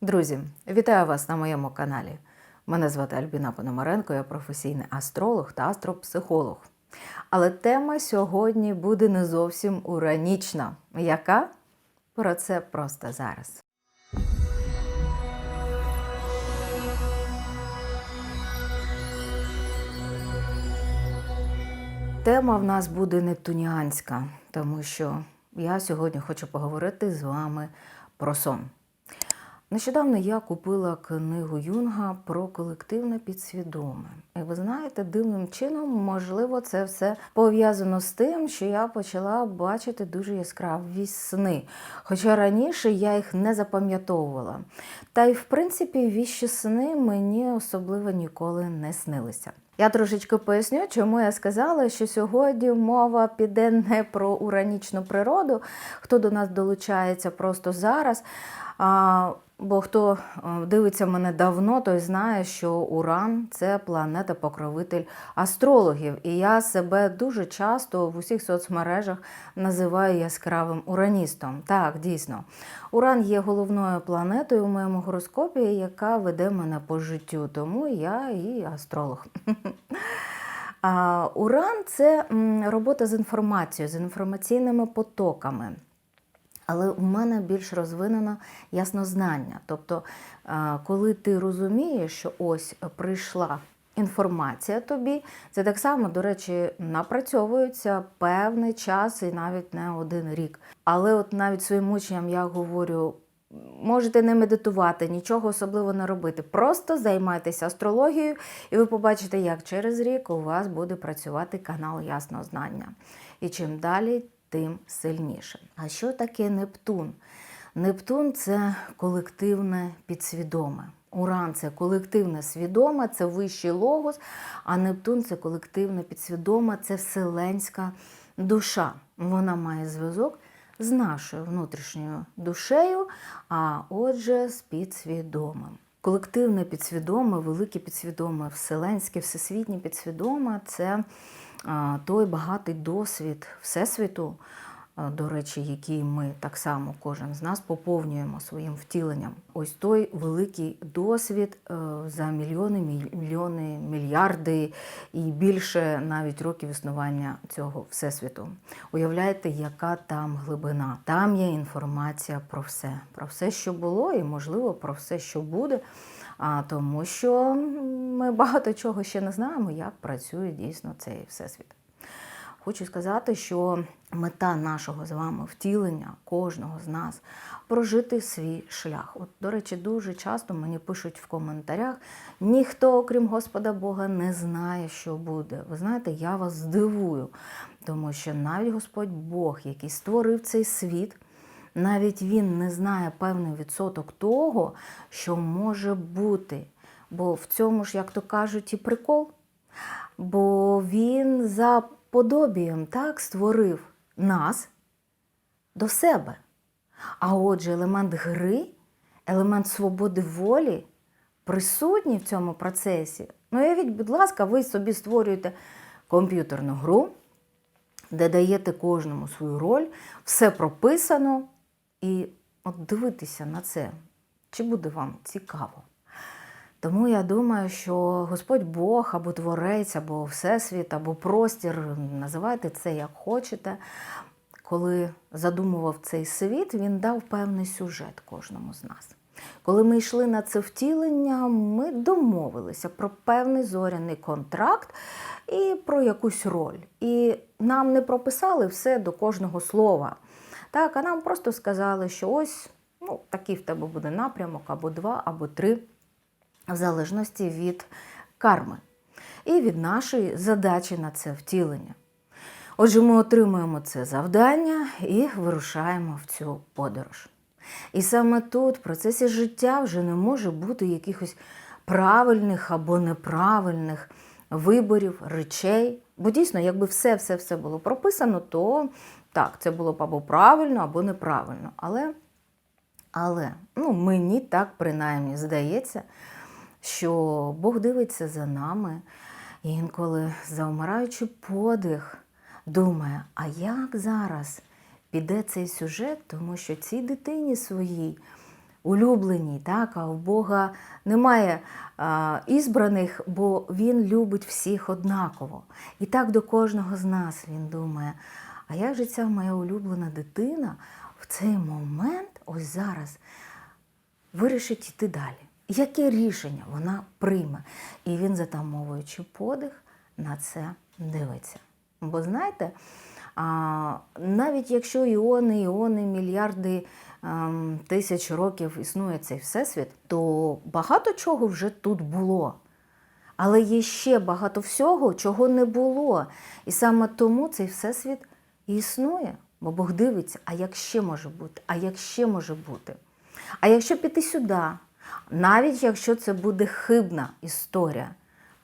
Друзі, вітаю вас на моєму каналі. Мене звати Альбіна Пономаренко, я професійний астролог та астропсихолог. Але тема сьогодні буде не зовсім уранічна. Яка? Про це просто зараз. Тема в нас буде нептуніанська, тому що я сьогодні хочу поговорити з вами про сон. Нещодавно я купила книгу Юнга про колективне підсвідоме. І ви знаєте, дивним чином, можливо, це все пов'язано з тим, що я почала бачити дуже яскраві сни. Хоча раніше я їх не запам'ятовувала. Та й в принципі віщі сни мені особливо ніколи не снилися. Я трошечки поясню, чому я сказала, що сьогодні мова піде не про уранічну природу, хто до нас долучається просто зараз. Бо хто е, дивиться мене давно, той знає, що Уран це планета-покровитель астрологів. І я себе дуже часто в усіх соцмережах називаю яскравим ураністом. Так, дійсно, Уран є головною планетою у моєму гороскопі, яка веде мене по життю. Тому я і астролог. Уран це робота з інформацією, з інформаційними потоками. Але у мене більш розвинено яснознання. Тобто, е, коли ти розумієш, що ось прийшла інформація тобі, це так само, до речі, напрацьовується певний час і навіть не один рік. Але от навіть своїм учням я говорю. Можете не медитувати, нічого особливо не робити. Просто займайтеся астрологією, і ви побачите, як через рік у вас буде працювати канал Ясного знання. І чим далі, тим сильніше. А що таке Нептун? Нептун це колективне підсвідоме. Уран це колективне свідоме, це вищий логос, а Нептун це колективне підсвідоме, це вселенська душа. Вона має зв'язок з нашою внутрішньою душею, а отже, з підсвідомим. Колективне підсвідоме, велике підсвідоме, вселенське, всесвітнє підсвідоме це той багатий досвід Всесвіту, до речі, який ми так само, кожен з нас поповнюємо своїм втіленням. Ось той великий досвід е, за мільйони, мільйони, мільярди і більше навіть років існування цього всесвіту. Уявляєте, яка там глибина? Там є інформація про все, про все, що було, і можливо про все, що буде. А тому, що ми багато чого ще не знаємо, як працює дійсно цей всесвіт. Хочу сказати, що мета нашого з вами втілення, кожного з нас прожити свій шлях. От, до речі, дуже часто мені пишуть в коментарях: ніхто, окрім Господа Бога, не знає, що буде. Ви знаєте, я вас здивую, тому що навіть Господь Бог, який створив цей світ. Навіть він не знає певний відсоток того, що може бути. Бо в цьому ж, як то кажуть, і прикол. Бо він за подобієм так створив нас до себе. А отже, елемент гри, елемент свободи волі присутній в цьому процесі. Ну, уявіть, будь ласка, ви собі створюєте комп'ютерну гру, де даєте кожному свою роль, все прописано. І от дивитися на це, чи буде вам цікаво. Тому я думаю, що Господь Бог або Творець, або Всесвіт, або простір, називайте це як хочете. Коли задумував цей світ, він дав певний сюжет кожному з нас. Коли ми йшли на це втілення, ми домовилися про певний зоряний контракт і про якусь роль. І нам не прописали все до кожного слова. Так, а нам просто сказали, що ось ну, такий в тебе буде напрямок, або два, або три, в залежності від карми і від нашої задачі на це втілення. Отже, ми отримуємо це завдання і вирушаємо в цю подорож. І саме тут, в процесі життя, вже не може бути якихось правильних або неправильних виборів, речей. Бо дійсно, якби все-все-все було прописано, то так, це було б або правильно, або неправильно. Але але ну, мені так принаймні здається, що Бог дивиться за нами і інколи, завмираючи подих, думає, а як зараз піде цей сюжет, тому що цій дитині своїй улюблені, так, а у Бога немає а, ізбраних, бо Він любить всіх однаково. І так до кожного з нас він думає, а як же ця моя улюблена дитина в цей момент, ось зараз, вирішить йти далі? Яке рішення вона прийме? І він, затамовуючи подих, на це дивиться. Бо знаєте, навіть якщо іони, іони, мільярди ем, тисяч років існує цей всесвіт, то багато чого вже тут було. Але є ще багато всього, чого не було. І саме тому цей всесвіт і існує. Бо Бог дивиться, а як ще може бути? А як ще може бути? А якщо піти сюди, навіть якщо це буде хибна історія,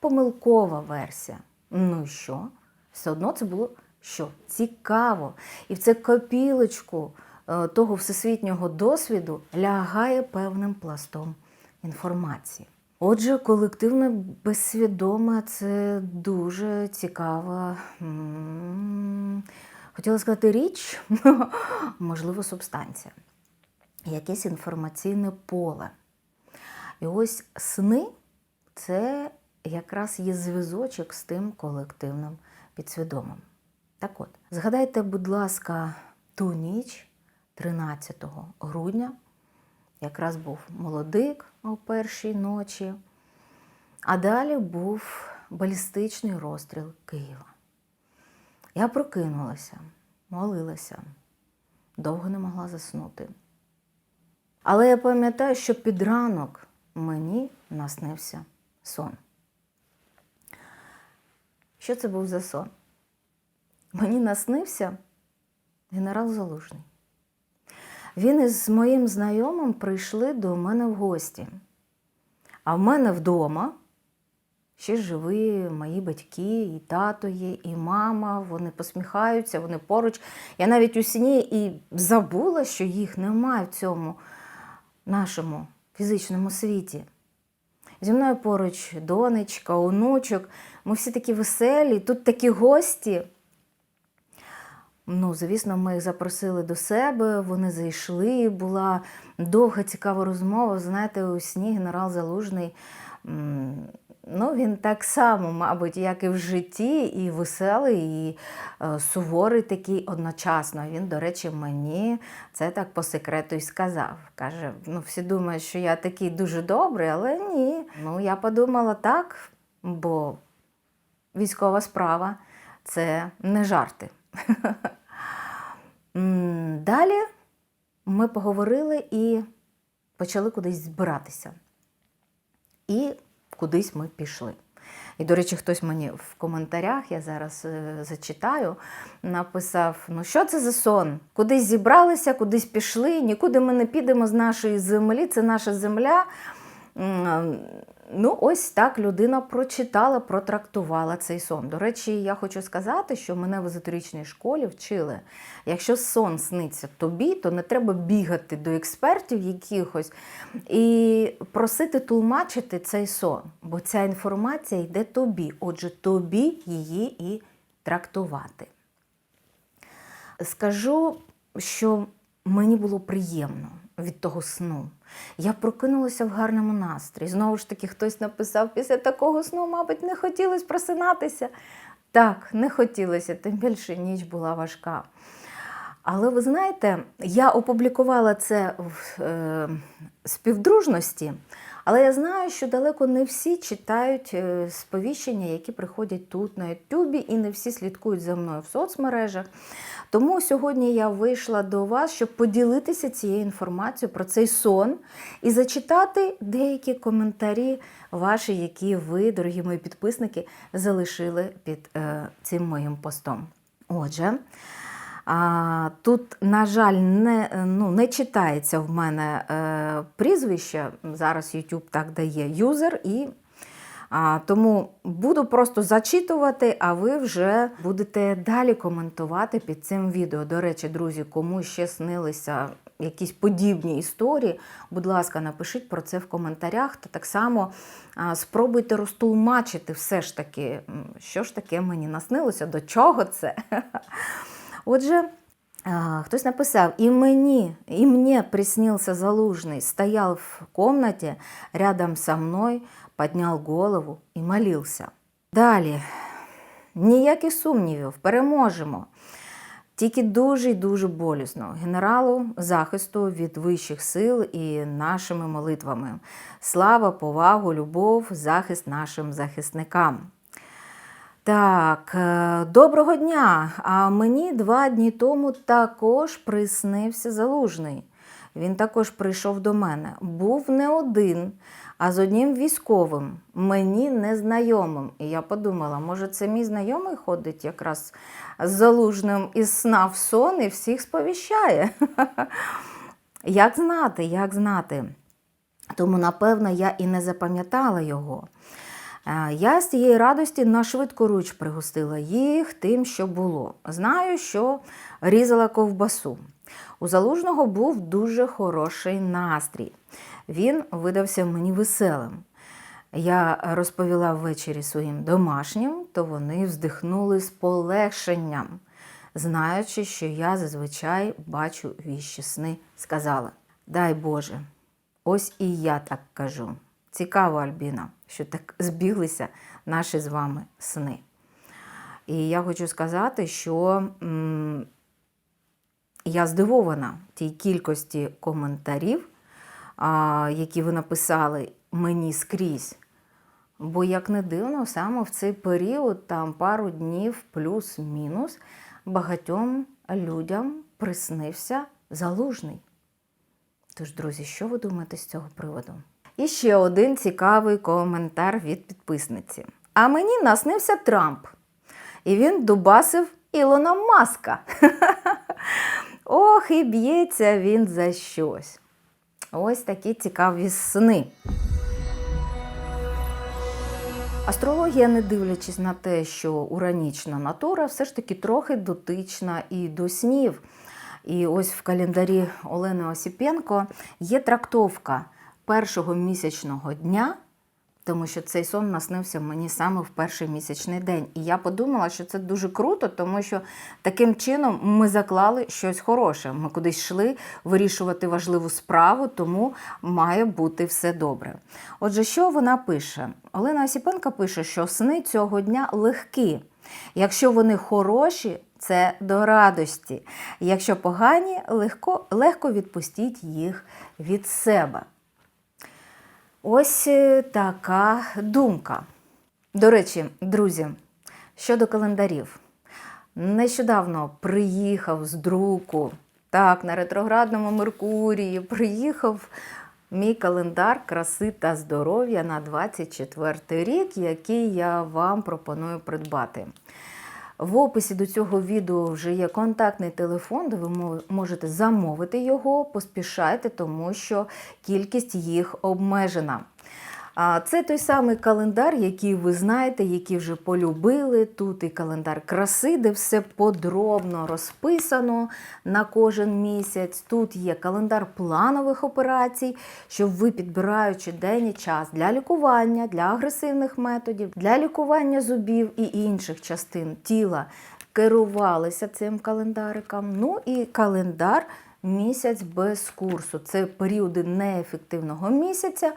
помилкова версія, ну і що? Все одно це було що? Цікаво. І в це копілочку е, того всесвітнього досвіду лягає певним пластом інформації. Отже, колективне безсвідоме це дуже цікава, хотіла сказати річ, можливо, субстанція, якесь інформаційне поле. І ось сни це якраз є зв'язочок з тим колективним підсвідомим. Так от, згадайте, будь ласка, ту ніч 13 грудня, якраз був молодик у першій ночі, а далі був балістичний розстріл Києва. Я прокинулася, молилася, довго не могла заснути. Але я пам'ятаю, що під ранок мені наснився сон. Що це був за сон? Мені наснився генерал Залужний. Він із моїм знайомим прийшли до мене в гості. А в мене вдома ще живі мої батьки, і тато є, і мама. Вони посміхаються, вони поруч. Я навіть у сні і забула, що їх немає в цьому нашому фізичному світі. Зі мною поруч донечка, онучок. Ми всі такі веселі, тут такі гості. Ну, звісно, ми їх запросили до себе, вони зайшли. Була довга цікава розмова. Знаєте, у сні генерал Залужний. Ну, він так само, мабуть, як і в житті, і веселий, і е, суворий такий одночасно. Він, до речі, мені це так по секрету й сказав. Каже: ну, всі думають, що я такий дуже добрий, але ні. Ну, я подумала так, бо військова справа це не жарти. Далі ми поговорили і почали кудись збиратися. І кудись ми пішли. І, до речі, хтось мені в коментарях, я зараз е, зачитаю, написав: ну що це за сон? Кудись зібралися, кудись пішли, нікуди ми не підемо з нашої землі, це наша земля. Ну, ось так людина прочитала, протрактувала цей сон. До речі, я хочу сказати, що мене в езотеричній школі вчили. Якщо сон сниться тобі, то не треба бігати до експертів якихось і просити тлумачити цей сон, бо ця інформація йде тобі. Отже, тобі її і трактувати. Скажу, що мені було приємно від того сну. Я прокинулася в гарному настрій. Знову ж таки, хтось написав, після такого сну, мабуть, не хотілося просинатися. Так, не хотілося, тим більше ніч була важка. Але ви знаєте, я опублікувала це в е, співдружності, але я знаю, що далеко не всі читають е, сповіщення, які приходять тут на Ютубі, і не всі слідкують за мною в соцмережах. Тому сьогодні я вийшла до вас, щоб поділитися цією інформацією про цей сон і зачитати деякі коментарі ваші, які ви, дорогі мої підписники, залишили під е, цим моїм постом. Отже. А, Тут, на жаль, не ну, не читається в мене е, прізвище. Зараз YouTube так дає юзер, і а, тому буду просто зачитувати, а ви вже будете далі коментувати під цим відео. До речі, друзі, кому ще снилися якісь подібні історії, будь ласка, напишіть про це в коментарях, та так само спробуйте розтулмачити все ж таки, що ж таке мені наснилося, до чого це. Отже, Хтось написав, і мені, і мені приснился Залужный, стоял в комнате рядом со мной, поднял голову і молився. Далі, ніяких сумнівів, переможемо. Тільки дуже й дуже болісно. Генералу захисту від вищих сил і нашими молитвами. Слава, повагу, любов, захист нашим захисникам. Так, е, доброго дня. А мені два дні тому також приснився залужний. Він також прийшов до мене. Був не один, а з одним військовим, мені незнайомим. І я подумала, може, це мій знайомий ходить якраз з залужним із сна в сон і всіх сповіщає. Як знати, як знати? Тому, напевно, я і не запам'ятала його. Е, Я з цієї радості на швидкоруч пригостила їх тим, що було. Знаю, що різала ковбасу. У залужного був дуже хороший настрій. Він видався мені веселим. Я розповіла ввечері своїм домашнім, то вони вздихнули з полегшенням, знаючи, що я зазвичай бачу віщі сни, сказала: Дай Боже, ось і я так кажу. Цікаво, Альбіна, що так збіглися наші з вами сни. І я хочу сказати, що м, я здивована тій кількості коментарів, а, які ви написали мені скрізь. Бо, як не дивно, саме в цей період, там пару днів плюс-мінус, багатьом людям приснився залужний. Тож, друзі, що ви думаєте з цього приводу? І ще один цікавий коментар від підписниці. А мені наснився Трамп. І він дубасив Ілона Маска. Ох, і б'ється він за щось. Ось такі цікаві сни. Астрологія, не дивлячись на те, що уранічна натура, все ж таки трохи дотична і до снів. І ось в календарі Олени Осіпенко є трактовка першого місячного дня, тому що цей сон наснився мені саме в перший місячний день. І я подумала, що це дуже круто, тому що таким чином ми заклали щось хороше. Ми кудись йшли вирішувати важливу справу, тому має бути все добре. Отже, що вона пише? Олена Осіпенко пише, що сни цього дня легкі. Якщо вони хороші, це до радості. Якщо погані, легко, легко відпустіть їх від себе. Ось е, така думка. До речі, друзі, щодо календарів. Нещодавно приїхав з друку, так, на ретроградному Меркурії, приїхав мій календар краси та здоров'я на 24 рік, який я вам пропоную придбати. В описі до цього відео вже є контактний телефон, де ви можете замовити його, поспішайте, тому що кількість їх обмежена. А Це той самий календар, який ви знаєте, який вже полюбили. Тут і календар краси, де все подробно розписано на кожен місяць. Тут є календар планових операцій, щоб ви, підбираючи день і час для лікування, для агресивних методів, для лікування зубів і інших частин тіла, керувалися цим календариком. Ну і календар місяць без курсу. Це періоди неефективного місяця,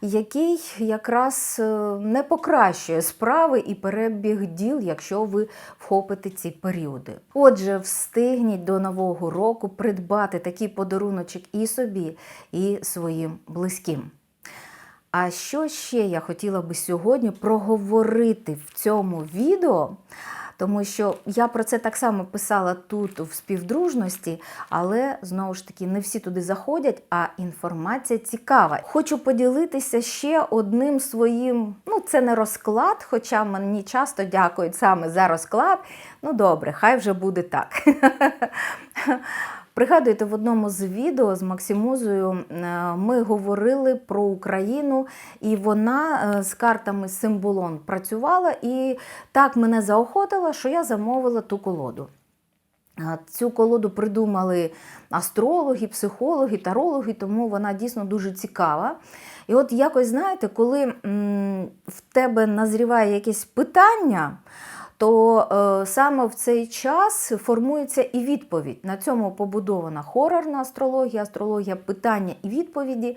який якраз е, не покращує справи і перебіг діл, якщо ви вхопите ці періоди. Отже, встигніть до нового року придбати такий подаруночок і собі, і своїм близьким. А що ще я хотіла би сьогодні проговорити в цьому відео? Тому що я про це так само писала тут в співдружності, але знову ж таки не всі туди заходять, а інформація цікава. Хочу поділитися ще одним своїм, ну це не розклад, хоча мені часто дякують саме за розклад. Ну добре, хай вже буде так. Пригадуєте, в одному з відео з Максимузою е, ми говорили про Україну, і вона е, з картами Символон працювала, і так мене заохотила, що я замовила ту колоду. Е, Цю колоду придумали астрологи, психологи, тарологи, тому вона дійсно дуже цікава. І от якось, знаєте, коли в тебе назріває якесь питання, то е, саме в цей час формується і відповідь. На цьому побудована хорорна астрологія, астрологія питання і відповіді.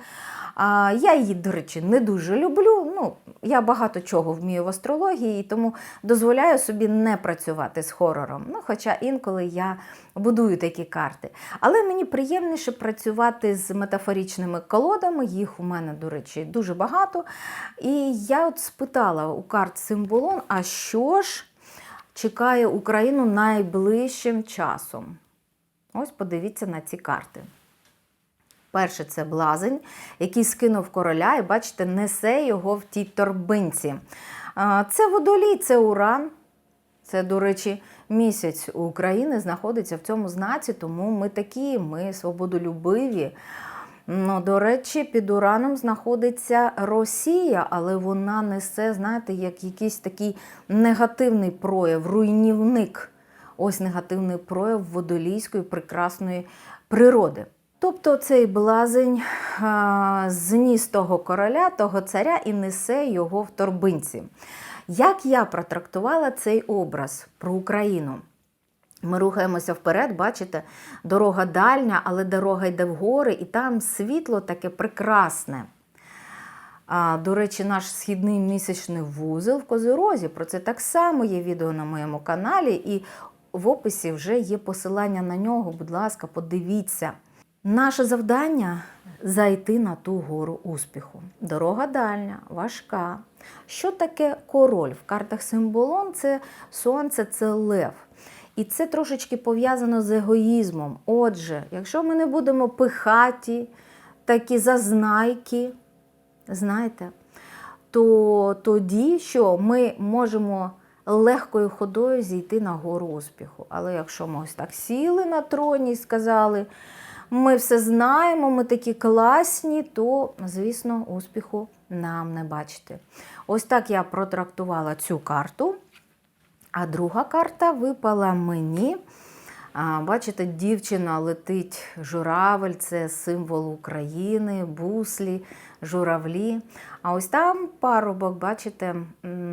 А, я її, до речі, не дуже люблю. Ну, я багато чого вмію в астрології, і тому дозволяю собі не працювати з хорором. Ну, хоча інколи я будую такі карти. Але мені приємніше працювати з метафоричними колодами, їх у мене, до речі, дуже багато. І я от спитала у карт Символон, а що ж чекає Україну найближчим часом? Ось подивіться на ці карти. Перше це блазень, який скинув короля, і бачите, несе його в тій торбинці. Це водолій, це уран. Це, до речі, місяць України знаходиться в цьому знаці, тому ми такі, ми свободолюбиві. Ну, до речі, під ураном знаходиться Росія, але вона несе, знаєте, як якийсь такий негативний прояв, руйнівник. Ось негативний прояв водолійської прекрасної природи. Тобто цей блазень зніс того короля, того царя і несе його в торбинці. Як я протрактувала цей образ про Україну? Ми рухаємося вперед, бачите, дорога дальня, але дорога йде вгори, і там світло таке прекрасне. А, До речі, наш східний місячний вузол в Козирозі. Про це так само є відео на моєму каналі, і в описі вже є посилання на нього. Будь ласка, подивіться. Наше завдання зайти на ту гору успіху. Дорога дальня, важка. Що таке король? В картах символон це сонце, це лев. І це трошечки пов'язано з егоїзмом. Отже, якщо ми не будемо пихаті, такі зазнайки, знаєте, то тоді що ми можемо легкою ходою зійти на гору успіху. Але якщо ми ось так сіли на троні і сказали, ми все знаємо, ми такі класні, то, звісно, успіху нам не бачити. Ось так я протрактувала цю карту. А друга карта випала мені. Бачите, дівчина летить журавель, це символ України, буслі, журавлі. А ось там парубок, бачите,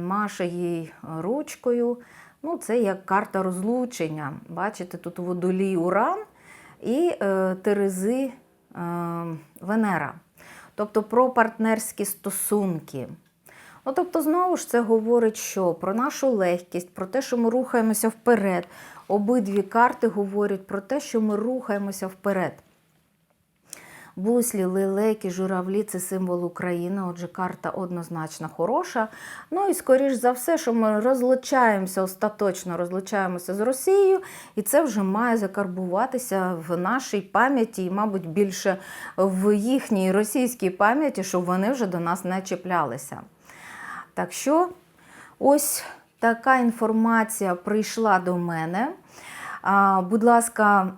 маше їй ручкою. Ну, Це як карта розлучення. Бачите, тут водолій Уран і е, Терези е, Венера. Тобто про партнерські стосунки. Ну, тобто, знову ж це говорить, що про нашу легкість, про те, що ми рухаємося вперед. Обидві карти говорять про те, що ми рухаємося вперед. Буслі, лелеки, журавлі це символ України, отже, карта однозначно хороша. Ну і, скоріш за все, що ми розлучаємося, остаточно розлучаємося з Росією, і це вже має закарбуватися в нашій пам'яті, і, мабуть, більше в їхній російській пам'яті, щоб вони вже до нас не чіплялися. Так що, ось така інформація прийшла до мене. Будь ласка,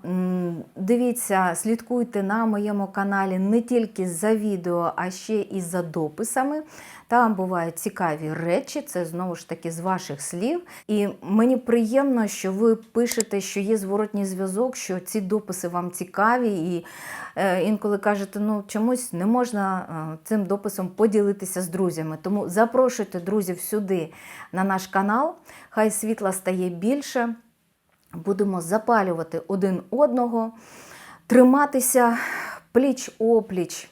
дивіться, слідкуйте на моєму каналі не тільки за відео, а ще і за дописами. Там бувають цікаві речі, це знову ж таки з ваших слів. І мені приємно, що ви пишете, що є зворотній зв'язок, що ці дописи вам цікаві, і е, інколи кажете, ну чомусь не можна е, цим дописом поділитися з друзями. Тому запрошуйте друзів сюди на наш канал. Хай світла стає більше. Будемо запалювати один одного, триматися пліч-опліч,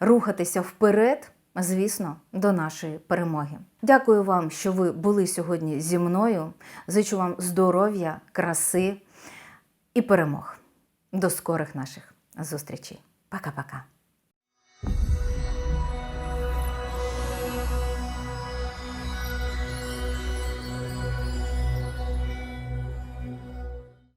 рухатися вперед, звісно, до нашої перемоги. Дякую вам, що ви були сьогодні зі мною. Зичу вам здоров'я, краси і перемог. До скорих наших зустрічей. Пока-пока.